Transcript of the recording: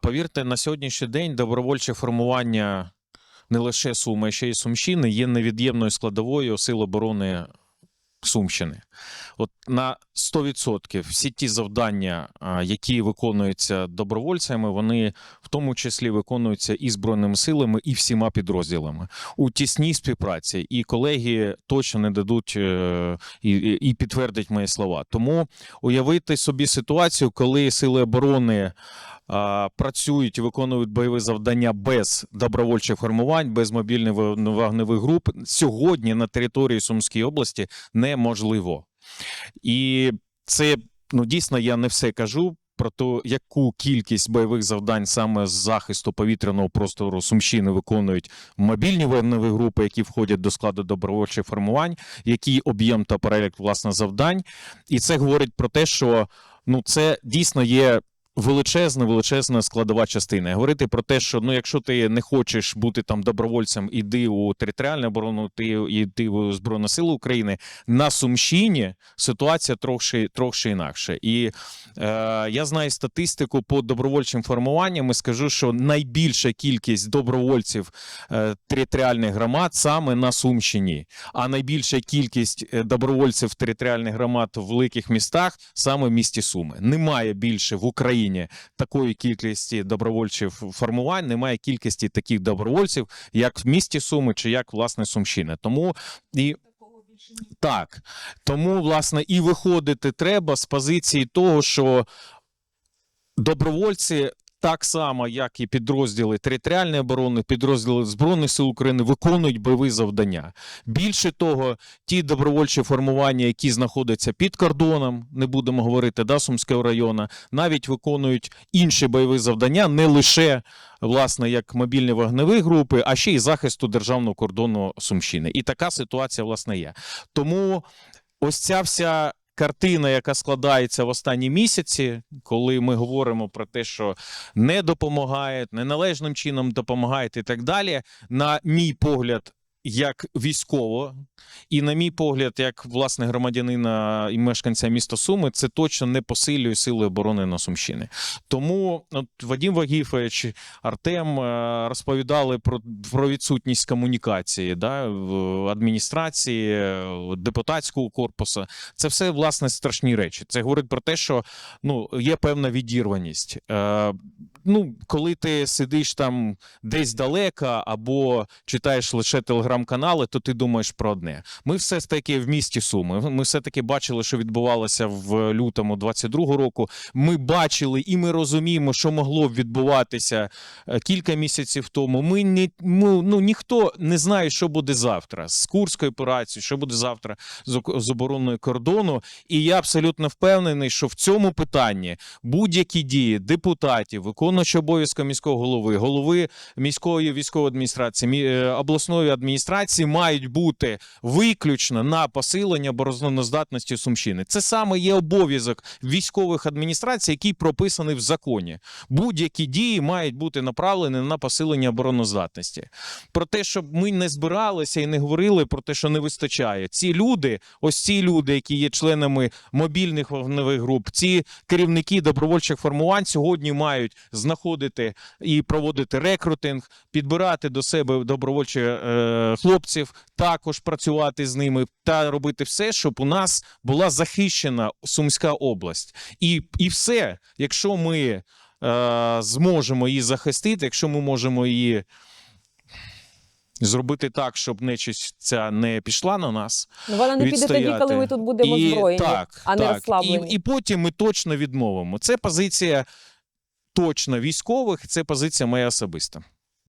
Повірте, на сьогоднішній день добровольче формування не лише Суми, а ще й Сумщини є невід'ємною складовою сил оборони Сумщини. От на 100% всі ті завдання, які виконуються добровольцями, вони в тому числі виконуються і збройними силами, і всіма підрозділами у тісній співпраці. І колеги точно не дадуть е, і, і підтвердять мої слова. Тому уявити собі ситуацію, коли сили оборони працюють і виконують бойові завдання без добровольчих формувань, без мобільних вог- вогневих груп сьогодні на території Сумської області неможливо. І це ну дійсно я не все кажу. Про те, яку кількість бойових завдань саме з захисту повітряного простору Сумщини виконують мобільні вогневі групи, які входять до складу добровольчих формувань, який об'єм та перелік власне завдань, і це говорить про те, що ну це дійсно є величезна, величезна складова частина. Говорити про те, що ну, якщо ти не хочеш бути там добровольцем, іди у територіальну оборону, ти іди у Збройні Сили України на Сумщині ситуація трохи, трохи інакше. І е, я знаю статистику по добровольчим формуванням. І скажу, що найбільша кількість добровольців е, територіальних громад саме на Сумщині, а найбільша кількість е, добровольців територіальних громад в великих містах саме в місті Суми. Немає більше в Україні такої кількості добровольчих формувань, немає кількості таких добровольців, як в місті Суми чи як власне Сумщина. Тому і так, тому власне і виходити треба з позиції того, що добровольці. Так само, як і підрозділи територіальної оборони, підрозділи Збройних сил України виконують бойові завдання. Більше того, ті добровольчі формування, які знаходяться під кордоном, не будемо говорити да, Сумського району, навіть виконують інші бойові завдання, не лише власне як мобільні вогневі групи, а ще й захисту державного кордону Сумщини. І така ситуація власне є. Тому ось ця вся. Картина, яка складається в останні місяці, коли ми говоримо про те, що не допомагають, неналежним чином допомагають і так далі, на мій погляд, як військово, і на мій погляд, як власне громадянина і мешканця міста Суми, це точно не посилює сили оборони на Сумщини. Тому от Вадим Вагіфович, Артем е, розповідали про, про відсутність комунікації да, в адміністрації, депутатського корпусу. Це все власне страшні речі. Це говорить про те, що ну є певна відірваність. Е, ну, коли ти сидиш там десь далеко або читаєш лише телеграм-канали, то ти думаєш про одне. Ми все ж таки в місті Суми. Ми все таки бачили, що відбувалося в лютому 22-го року. Ми бачили і ми розуміємо, що могло б відбуватися е, кілька місяців тому. Ми не ми, ну ніхто не знає, що буде завтра з Курською операцією, що буде завтра з, обороною кордону. І я абсолютно впевнений, що в цьому питанні будь-які дії депутатів, виконуючи обов'язки міського голови, голови міської військової адміністрації, мі- е, обласної адміністрації мають бути виключно на посилення обороноздатності Сумщини. Це саме є обов'язок військових адміністрацій, який прописаний в законі. Будь-які дії мають бути направлені на посилення обороноздатності. Про те, щоб ми не збиралися і не говорили про те, що не вистачає. Ці люди, ось ці люди, які є членами мобільних вогневих груп, ці керівники добровольчих формувань сьогодні мають знаходити і проводити рекрутинг, підбирати до себе добровольчих е, хлопців, також працювати з ними та робити все, щоб у нас була захищена Сумська область. І, і все, якщо ми е, зможемо її захистити, якщо ми можемо її. Зробити так, щоб нечисть ця не пішла на нас, Ну, вона не піде тоді, коли ми тут будемо і, зброєні, так, а не так. розслаблені. І, і потім ми точно відмовимо. Це позиція точно військових, це позиція моя особиста.